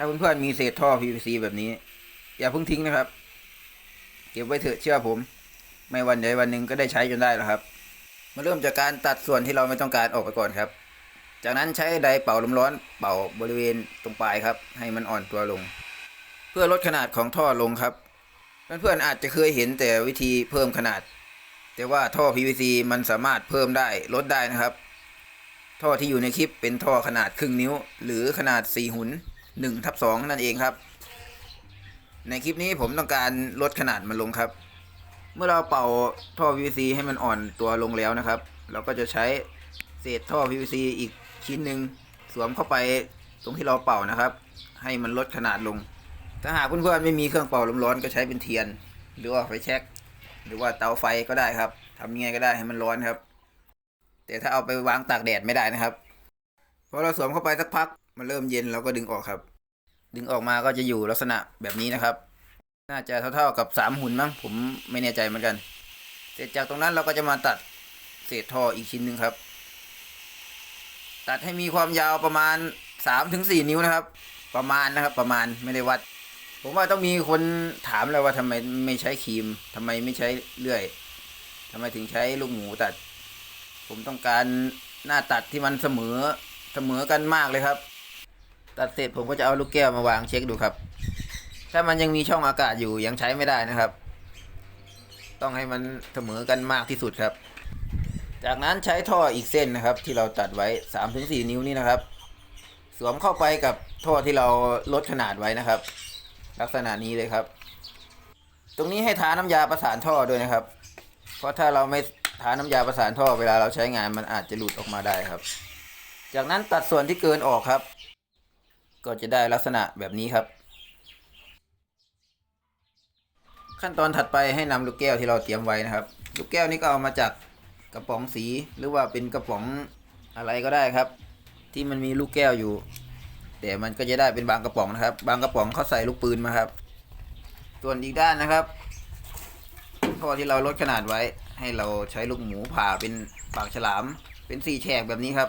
ถ้าเพื่อนๆมีเศษท่อ PVC แบบนี้ อย่าเพิ่งทิ้งนะครับ เก็บไว้เถอะเชื่อผม ไม่วันใดวันหนึ่งก็ได้ใช้จนได้แล้วครับ มาเริ่มจากการตัดส่วนที่เราไม่ต้องการออกไปก่อนครับ จากนั้นใช้ไดร์เป่าลมร้อนเป่าบริเวณตรงปลายครับ ให้มันอ่อนตัวลง เพื่อลดขนาดของท่อลงครับ เพื่อนๆอาจจะเคยเห็นแต่วิธีเพิ่มขนาด แต่ว่าท่อ PVC มันสามารถเพิ่มได้ลดได้นะครับ ท่อที่อยู่ในคลิปเป็นท่อขนาดครึ่งนิ้ว หรือขนาด4หุน 1ทับ2นั่นเองครับ ในคลิปนี้ผมต้องการลดขนาดมันลงครับ เมื่อเราเป่าท่อ PVC ให้มันอ่อนตัวลงแล้วนะครับ เราก็จะใช้เศษท่อ PVC อีกชิ้นหนึ่งสวมเข้าไปตรงที่เราเป่านะครับ ให้มันลดขนาดลง ถ้าหากเพื่อนๆไม่มีเครื่องเป่าลมร้อนก็ใช้เป็นเทียน หรือว่าไฟแช็กหรือว่าเตาไฟก็ได้ครับทำยังไงก็ได้ให้มันร้อนครับ แต่ถ้าเอาไปวางตากแดดไม่ได้นะครับพอเราสวมเข้าไปสักพักมันเริ่มเย็นเราก็ดึงออกครับ ดึงออกมาก็จะอยู่ลักษณะแบบนี้นะครับ น่าจะเท่าๆกับสามหุ่นมั้งผมไม่แน่ใจเหมือนกัน เสร็จจากตรงนั้นเราก็จะมาตัดเศษท่ออีกชิ้นหนึ่งครับ ตัดให้มีความยาวประมาณสามถึงสี่นิ้วนะครับ ประมาณนะครับ ประมาณไม่ได้วัด ผมว่าต้องมีคนถามเลยว่าทำไมไม่ใช้ครีมทำไมไม่ใช้เลื่อยทำไมถึงใช้ลูกหมูตัด ผมต้องการหน้าตัดที่มันเสมอเสมอกันมากเลยครับ ตัดเสร็จผมก็จะเอาลูกแก้วมาวางเช็คดูครับ ถ้ามันยังมีช่องอากาศอยู่ยังใช้ไม่ได้นะครับ ต้องให้มันเสมอกันมากที่สุดครับ จากนั้นใช้ท่ออีกเส้นนะครับ ที่เราตัดไว้ 3-4ถึงนิ้วนี่นะครับ สวมเข้าไปกับท่อที่เราลดขนาดไว้นะครับ ลักษณะนี้เลยครับ ตรงนี้ให้ทาน้ำยาประสานท่อด้วยนะครับ เพราะถ้าเราไม่ทาน้ำยาประสานท่อเวลาเราใช้งานมันอาจจะหลุดออกมาได้ครับ จากนั้นตัดส่วนที่เกินออกครับ ก็จะได้ลักษณะแบบนี้ครับ ขั้นตอนถัดไปให้นำลูกแก้วที่เราเตรียมไว้นะครับ ลูกแก้วนี้ก็เอามาจากกระป๋องสีหรือว่าเป็นกระป๋องอะไรก็ได้ครับ ที่มันมีลูกแก้วอยู่ แต่มันก็จะได้เป็นบางกระป๋องนะครับ บางกระป๋องเขาใส่ลูกปืนมาครับ ส่วนอีกด้านนะครับท่อที่เราลดขนาดไว้ ให้เราใช้ลูกหมูผ่าเป็นปากฉลาม เป็นสี่แฉกแบบนี้ครับ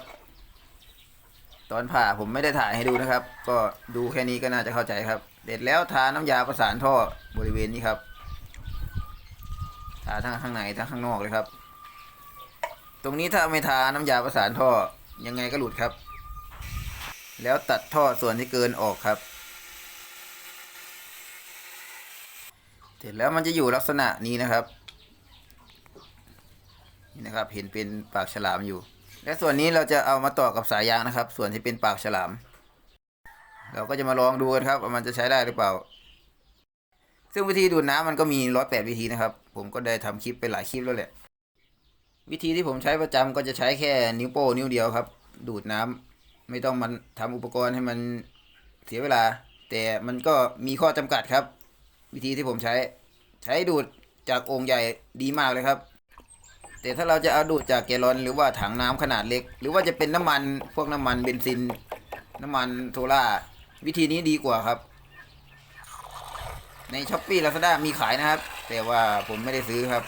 ตอนผ่าผมไม่ได้ถ่ายให้ดูนะครับ ก็ดูแค่นี้ก็น่าจะเข้าใจครับ เด็ดแล้วทาน้ำยาประสานท่อบริเวณนี้ครับทาทั้งข้างในทั้งข้างนอกเลยครับ ตรงนี้ถ้าไม่ทาน้ำยาประสานท่อยังไงก็หลุดครับ แล้วตัดท่อส่วนที่เกินออกครับ เสร็จแล้วมันจะอยู่ลักษณะนี้นะครับนี่นะครับ เห็นเป็นปากฉลามอยู่ และส่วนนี้เราจะเอามาต่อกับสายยางนะครับ ส่วนที่เป็นปากฉลาม เราก็จะมาลองดูกันครับว่ามันจะใช้ได้หรือเปล่า ซึ่งวิธีดูดน้ำมันก็มีร้อยแปดวิธีนะครับ ผมก็ได้ทำคลิปไปหลายคลิปแล้วแหละ วิธีที่ผมใช้ประจำก็จะใช้แค่นิ้วโป้นิ้วเดียวครับ ดูดน้ำไม่ต้องมันทำอุปกรณ์ให้มันเสียเวลา แต่มันก็มีข้อจำกัดครับ วิธีที่ผมใช้ ใช้ดูดจากโอ่งใหญ่ดีมากเลยครับ แต่ถ้าเราจะเอาดูดจากแกลลอนหรือว่าถังน้ำขนาดเล็ก หรือว่าจะเป็นน้ำมันพวกน้ำมันเบนซิน น้ำมันโซล่าวิธีนี้ดีกว่าครับ ในช้อปปี้ลาซาด้ามีขายนะครับ แต่ว่าผมไม่ได้ซื้อครับ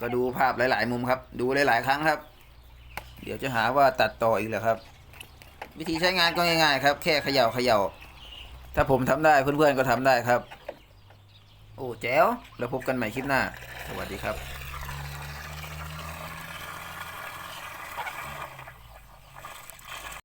ก็ดูภาพหลาย ๆ มุมครับ ดูหลาย ๆ ครั้งครับ เดี๋ยวจะหาว่าตัดต่ออีกเหรอครับ วิธีใช้งานก็ง่าย ๆ ครับ แค่เขย่าเขย่าถ้าผมทำได้เพื่อนๆก็ทำได้ครับ โอ้แจ๋วแล้วพบกันใหม่คลิปหน้า สวัสดีครับ